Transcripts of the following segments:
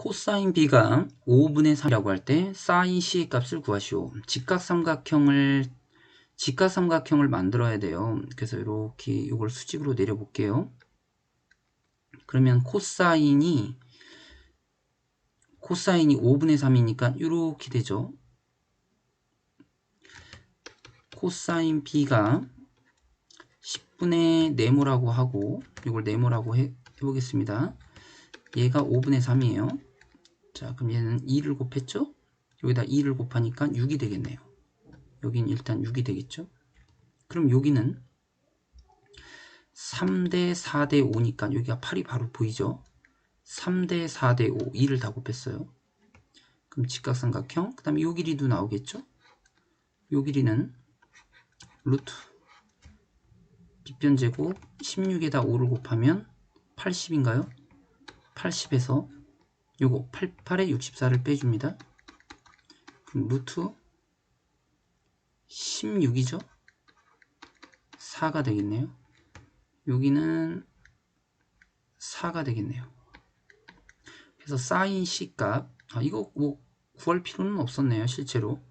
코사인 B가 5분의 3이라고 할 때 사인 C의 값을 구하시오. 직각삼각형을 직각삼각형을 만들어야 돼요. 그래서 이렇게 이걸 수직으로 내려볼게요. 그러면 코사인이 코사인이 5분의 3이니까 이렇게 되죠. 코사인 B가 10분의 네모라고 하고 이걸 네모라고 해, 해보겠습니다. 얘가 5분의 3이에요. 자 그럼 얘는 2를 곱했죠? 여기다 2를 곱하니까 6이 되겠네요. 여긴 일단 6이 되겠죠? 그럼 여기는 3대 4대 5니까 여기가 8이 바로 보이죠? 3대 4대 5, 2를 다 곱했어요. 그럼 직각삼각형, 그 다음에 요 길이도 나오겠죠? 요 길이는 루트 빗변제곱 16에다 5를 곱하면 80인가요? 80에서 요거 88에 64를 빼줍니다. 그럼 루트 16이죠? 4가 되겠네요. 여기는 4가 되겠네요. 그래서 사인 C 값, 아, 이거 뭐 구할 필요는 없었네요, 실제로.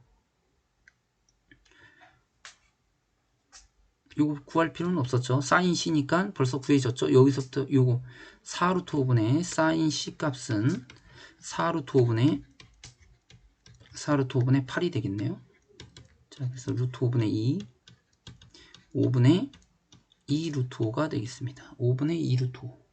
요거 구할 필요는 없었죠. 사인 C니까 벌써 구해졌죠. 여기서부터 요거 4루트 5분의 사인 C 값은 4루트 5분의 4루트 5분의 8이 되겠네요. 자, 그래서 루트 5분의 2 5분의 2 루트 5가 되겠습니다. 5분의 2 루트 5